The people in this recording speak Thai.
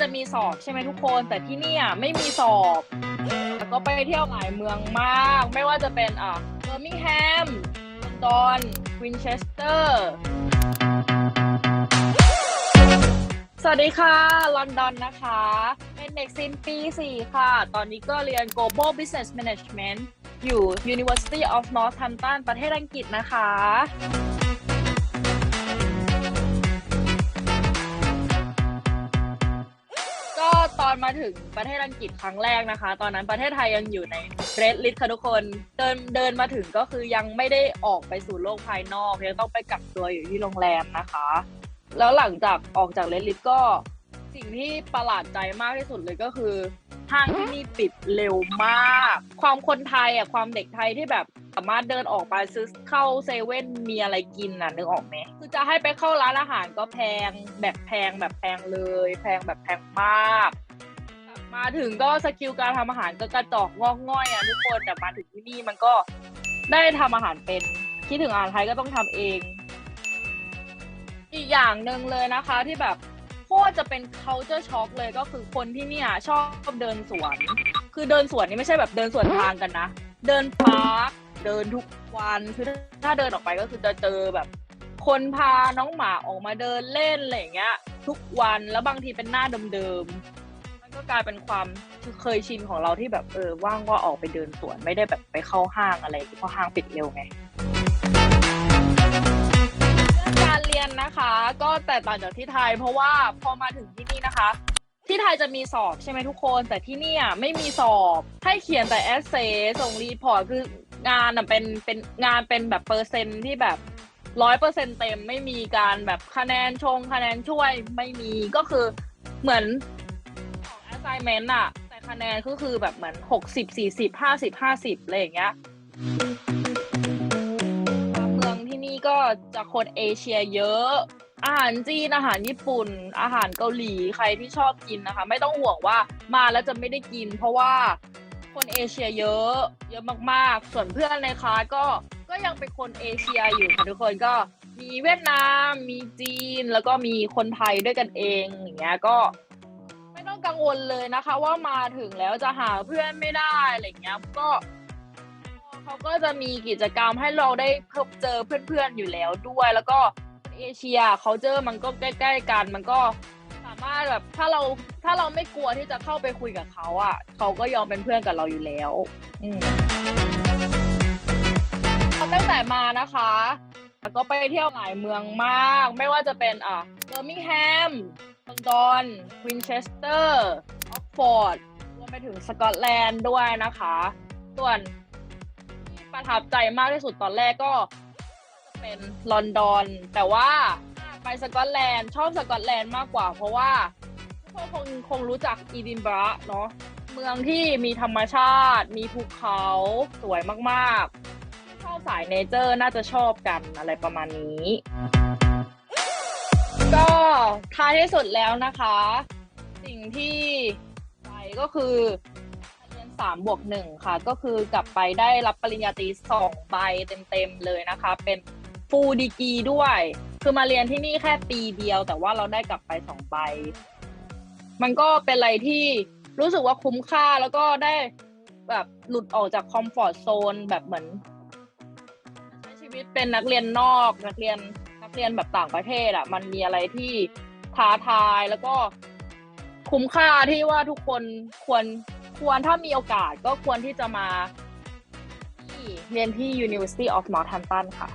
จะมีสอบใช่ไหมทุกคน แต่ที่เนี่ยไม่มีสอบแล้วก็ไปเที่ยวหลายเมืองมาก ไม่ว่าจะเป็นอะเบอร์มิงแฮมลอนดอนวินเชสเตอร์สวัสดีค่ะ ลอนดอนนะคะ เป็นเด็กซินปี 4 ค่ะ ตอนนี้ก็เรียน Global Business Management อยู่ University of Northampton ประเทศอังกฤษนะคะ อนมาถึงประเทศอังกฤษครั้งแรกนะคะ ตอนนั้นประเทศไทยยังอยู่ในเรดลิสค่ะทุกคน เดินเดินมาถึงก็คือยังไม่ได้ออกไปสู่โลกภายนอกยังต้องไปกักตัวอยู่ที่โรงแรมนะคะ แล้วหลังจากออกจากเรดลิสก็สิ่งที่ประหลาดใจมากที่สุดเลยก็คือห้างที่นี่ปิดเร็วมาก ความคนไทยอะความเด็กไทยที่แบบสามารถเดินออกไปซื้อเข้าเซเว่นมีอะไรกินน่ะนึกออกไหมคือจะให้ไปเข้าร้านอาหารก็แพงแบบแพงแบบแพงเลย แพงแบบแพงมาก มาถึงก็สกิลการทำอาหารก็กระจอกงอกง่อยอะทุกคนแต่มาถึงที่นี่มันก็ได้ทำอาหารเป็น คิดถึงอาหารไทยก็ต้องทำเอง อีกอย่างหนึ่งเลยนะคะที่แบบโคตรจะเป็น culture shock เลยก็คือคนที่เนี่ยชอบเดินสวน คือเดินสวนนี่ไม่ใช่แบบเดินสวนทางกันนะ เดินพาร์คเดินทุกวันคือถ้าเดินออกไปก็คือจะเจอแบบ คนพาน้องหมาออกมาเดินเล่นอะไรอย่างเงี้ย ทุกวันแล้วบางทีเป็นหน้าเดิมๆ ก็กลายเป็นความเคยชินของเราที่แบบเออว่างก็ออกไปเดินสวนไม่ได้แบบไปเข้าห้างอะไรเพราะห้างปิดเร็วไงการเรียนนะคะ ก็แตกต่างจากที่ไทย เพราะว่าพอมาถึงที่นี่นะคะ ที่ไทยจะมีสอบใช่ไหมทุกคน แต่ที่นี่ไม่มีสอบให้เขียนแต่เอสเซส่งรีพอร์ตคืองานเป็นเป็นงานเป็นแบบเปอร์เซ็นต์ที่แบบร้อยเปอร์เซ็นเต็มไม่มีการแบบคะแนนชงคะแนนช่วยไม่มีก็คือเหมือน ของ assignment อะแต่คะแนนก็คือแบบเหมือนหกสิบสี่สิบห้าสิบห้าสิบอะไรอย่างเงี้ยเมืองที่นี่ก็จะคนเอเชียเยอะอาหารจีนอาหารญี่ปุ่น อาหารเกาหลีใครที่ชอบกินนะคะ ไม่ต้องห่วงว่ามาแล้วจะไม่ได้กิน เพราะว่าคนเอเชียเยอะ เยอะมากๆ ส่วนเพื่อนในคลาสก็ก็ยังเป็นคนเอเชียอยู่ค่ะทุกคนก็มีเวียดนาม มีจีนแล้วก็มีคนไทยด้วยกันเองอย่างเงี้ยก็ กังวลเลยนะคะ ว่ามาถึงแล้วจะหาเพื่อนไม่ได้อะไรเงี้ยก็เขาก็จะมีกิจกรรมให้เราได้พบเจอเพื่อนๆอยู่แล้วด้วย แล้วก็เอเชียเขาเจอมันก็ใกล้ ๆ กันมันก็สามารถแบบถ้าเราถ้าเราไม่กลัวที่จะเข้าไปคุยกับเขาอะเขาก็ยอมเป็นเพื่อนกับเราอยู่แล้ว อืมตั้งแต่มานะคะ ก็ไปเที่ยวหลายเมืองมาก ไม่ว่าจะเป็นอะ อร์มิงแฮมลอนดอนวินเชสเตอร์ออกฟอร์ดรวมไปถึงสกอตแลนด์ด้วยนะคะ ส่วนที่ประทับใจมากที่สุดตอนแรกก็เป็นลอนดอน แต่ว่าไปสกอตแลนด์ชอบสกอตแลนด์มากกว่า เพราะว่าทุกคนคงคงรู้จักอีดินบระเนาะเมืองที่มีธรรมชาติ มีภูเขาสวยมากๆชอบสายเนเจอร์น่าจะชอบกันอะไรประมาณนี้ ก็ท้ายที่สุดแล้วนะคะ สิ่งที่ไปก็คือเรียนสามบวกหนึ่งค่ะ ก็คือกลับไปได้รับปริญญาตรีสองใบเต็มๆเลยนะคะ เป็นฟูลดีกีด้วย คือมาเรียนที่นี่แค่ปีเดียว แต่ว่าเราได้กลับไปสองใบ มันก็เป็นอะไรที่รู้สึกว่าคุ้มค่าแล้วก็ได้แบบหลุดออกจากคอมฟอร์ z โซนแบบเหมือนใช้ชีวิตเป็นนักเรียนนอกนักเรียน เรียนแบบต่างประเทศอะ่ะมันมีอะไรที่ท้าทายแล้วก็คุ้มค่าที่ว่าทุกคนควรควรถ้ามีโอกาสก็ควรที่จะมาที่เรียนที่ University of Northampton ค่ะ